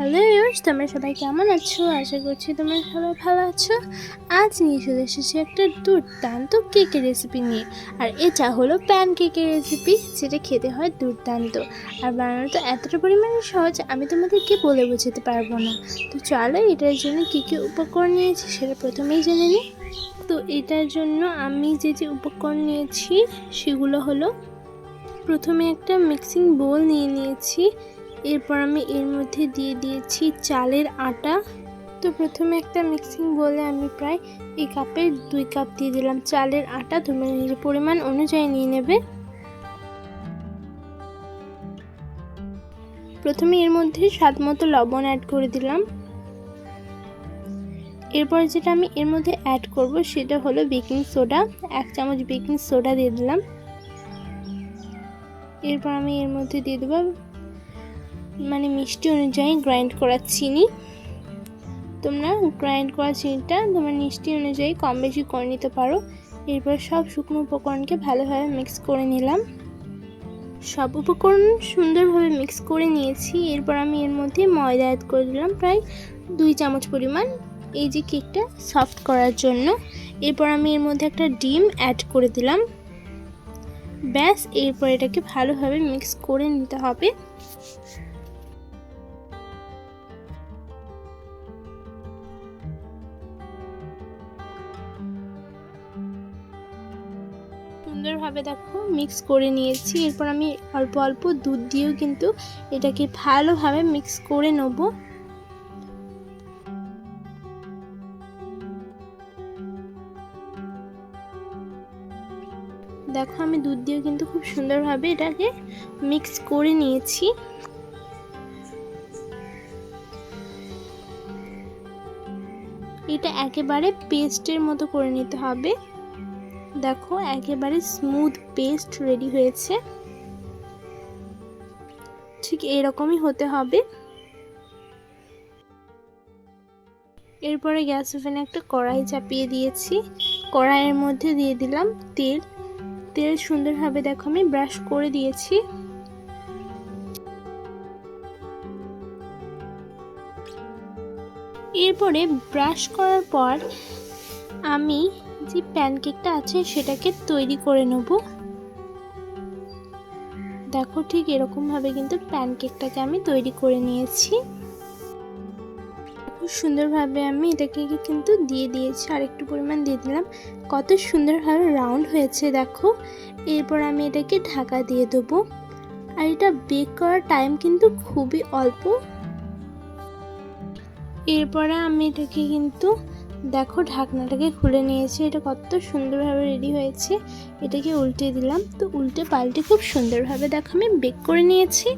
Hello yours তোমরা সবাই কেমন আছো? আশা করছি তোমরা সবাই ভালো আছো। আজ নিয়ে চলে এসেছি একটা দুর্দান্ত কেকের রেসিপি নিয়ে। আর এটা হলো প্যান কেকের রেসিপি যেটা খেতে হয় দুর্দান্ত। আর বানানো তো এতটা পরিমাণে সহজ, আমি তোমাদেরকে বলে বোঝাতে পারব না। তো চলো, এটার জন্য কী কী উপকরণ নিয়েছি সেটা প্রথমেই জেনে নিই। তো এটার জন্য আমি যে যে উপকরণ নিয়েছি, সেগুলো হলো, প্রথমে একটা মিক্সিং বোল নিয়ে নিয়েছি। এরপর আমি এর মধ্যে দিয়ে দিয়েছি চালের আটা। তো প্রথমে একটা মিক্সিং বলে আমি প্রায় এই কাপের দুই কাপ দিয়ে দিলাম চালের আটা। তোমরা নিজের পরিমাণ অনুযায়ী নিয়ে নেবে। প্রথমে এর মধ্যে স্বাদ মতো লবণ অ্যাড করে দিলাম। এরপর যেটা আমি এর মধ্যে অ্যাড করব সেটা হলো বেকিং সোডা এক চামচ বেকিং সোডা দিয়ে দিলাম। এরপর আমি এর মধ্যে দিয়ে দেবো মানে মিষ্টি অনুযায়ী গ্রাইন্ড করা চিনি। তোমরা গ্রাইন্ড করা চিনিটা তোমার মিষ্টি অনুযায়ী কম বেশি করে নিতে পারো। এরপর সব শুকনো উপকরণকে ভালোভাবে মিক্স করে নিলাম। সব উপকরণ সুন্দরভাবে মিক্স করে নিয়েছি। এরপর আমি এর মধ্যে ময়দা অ্যাড করে দিলাম প্রায় দুই চামচ পরিমাণ। এই যে কেকটা সফট করার জন্য। এরপর আমি এর মধ্যে একটা ডিম অ্যাড করে দিলাম। ব্যাস, এরপর এটাকে ভালোভাবে মিক্স করে নিতে হবে। সুন্দরভাবে দেখো মিক্স করে নিয়েছি। এরপর আমি অল্প অল্প দুধ দিয়েও কিন্তু এটাকে ভালোভাবে মিক্স করে নেব। দেখো আমি দুধ দিয়েও কিন্তু খুব সুন্দরভাবে এটাকে মিক্স করে নিয়েছি। এটা একেবারে পেস্টের মতো করে নিতে হবে। দেখো, একেবারে স্মুথ পেস্ট রেডি হয়েছে। ঠিক এরকমই হতে হবে। এরপরে গ্যাস ওভেনে একটা কড়াই চাপিয়ে দিয়েছি। কড়াইয়ের মধ্যে দিয়ে দিলাম তেল। তেল সুন্দরভাবে দেখো আমি ব্রাশ করে দিয়েছি। এরপরে ব্রাশ করার পর আমি যে প্যানকেকটা আছে সেটাকে তৈরি করে নেব। দেখো ঠিক এরকমভাবে কিন্তু প্যানকেকটাকে আমি তৈরি করে নিয়েছি। খুব সুন্দরভাবে আমি এটাকে কিন্তু দিয়ে দিয়েছি আর একটু পরিমাণ দিয়ে দিলাম। কত সুন্দরভাবে রাউন্ড হয়েছে দেখো। এরপর আমি এটাকে ঢাকা দিয়ে দেবো। আর এটা বেক করার টাইম কিন্তু খুবই অল্প। এরপরে আমি এটাকে কিন্তু দেখো ঢাকনাটাকে খুলে নিয়েছি, এটা কত সুন্দরভাবে রেডি হয়েছে, এটাকে উল্টে দিলাম। তো উল্টে পাল্টে খুব সুন্দরভাবে দেখো আমি বেক করে নিয়েছি।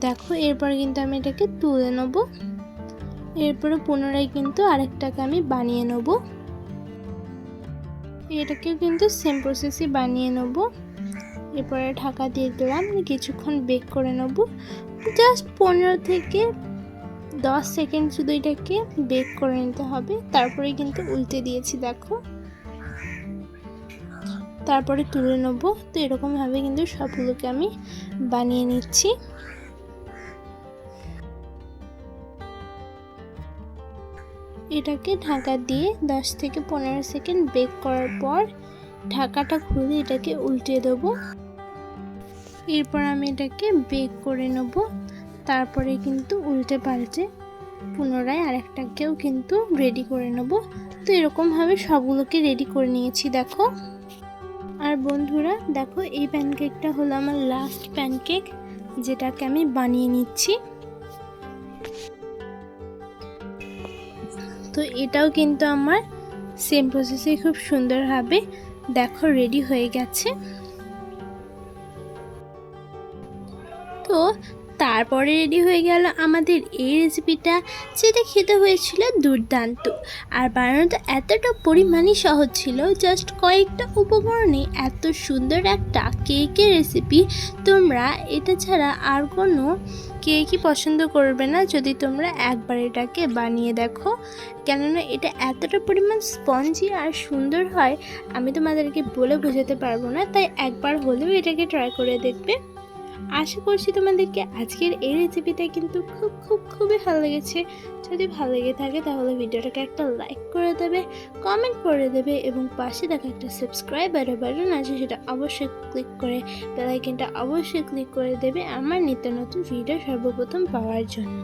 দেখো এরপর কিন্তু আমি এটাকে তুলে নেব। এরপরে পুনরায় কিন্তু আরেকটাকে আমি বানিয়ে নেব। এটাকেও কিন্তু সেম প্রসেসই বানিয়ে নেব। এরপরে ঢাকা দিয়ে দিলাম, কিছুক্ষণ বেক করে নেব। জাস্ট পনেরো থেকে দশ সেকেন্ড শুধু এটাকে বেক করে নিতে হবে। তারপরে কিন্তু উল্টে দিয়েছি, দেখো। তারপরে তুলে নেব। তো এরকমভাবে কিন্তু সবগুলোকে আমি বানিয়ে নিচ্ছি। এটাকে ঢাকা দিয়ে দশ থেকে পনেরো সেকেন্ড বেক করার পর ঢাকাটা খুলে এটাকে উল্টে দেবো। এরপর আমি এটাকে বেক করে নেব। তারপরে কিন্তু উল্টে পাল্টে পুনরায় আরেকটাকেও কিন্তু রেডি করে নেব। তো এরকমভাবে সবগুলোকে রেডি করে নিয়েছি দেখো। আর বন্ধুরা দেখো এই প্যানকেকটা হলো আমার লাস্ট প্যানকেক যেটাকে আমি বানিয়ে নিচ্ছি। তো এটাও কিন্তু আমার সেম প্রসেসে খুব সুন্দরভাবে দেখো রেডি হয়ে গেছে। তো তারপরে রেডি হয়ে গেল আমাদের এই রেসিপিটা যেটা খেতে হয়েছিল দুর্দান্ত। আর বানানোটা এতটা পরিমাণই সহজ ছিল জাস্ট কয়েকটা উপকরণে এত সুন্দর একটা কেকের রেসিপি তোমরা এটা ছাড়া আর কোনো কেকই পছন্দ করবে না, যদি তোমরা একবার এটাকে বানিয়ে দেখো। কেননা এটা এতটা পরিমাণ স্পঞ্জি আর সুন্দর হয়, আমি তোমাদেরকে বলে বোঝাতে পারব না, তাই একবার হলেও এটাকে ট্রাই করে দেখবে। আশা করছি তোমাদেরকে আজকের এই রেসিপিটা কিন্তু খুব খুব, খুবই ভালো লেগেছে। যদি ভালো লেগে থাকে তাহলে ভিডিওটাকে একটা লাইক করে দেবে কমেন্ট করে দেবে এবং পাশে দেখা একটা সাবস্ক্রাইব বাটন আছে সেটা অবশ্যই ক্লিক করে বেলাইকনটা অবশ্যই ক্লিক করে দেবে আমার নিত্য নতুন ভিডিও সর্বপ্রথম পাওয়ার জন্য।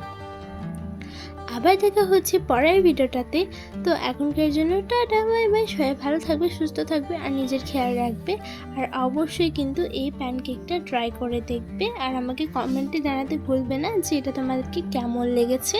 আবার দেখা হচ্ছে পরের ভিডিওটাতে। তো এখনকার জন্য টাটা, বাই বাই। সবাই ভালো থাকবে, সুস্থ থাকবে আর নিজের খেয়াল রাখবে। আর অবশ্যই কিন্তু এই প্যানকেকটা ট্রাই করে দেখবে। আর আমাকে কমেন্টে জানাতে ভুলবে না যে এটা তোমাদেরকে কেমন লেগেছে।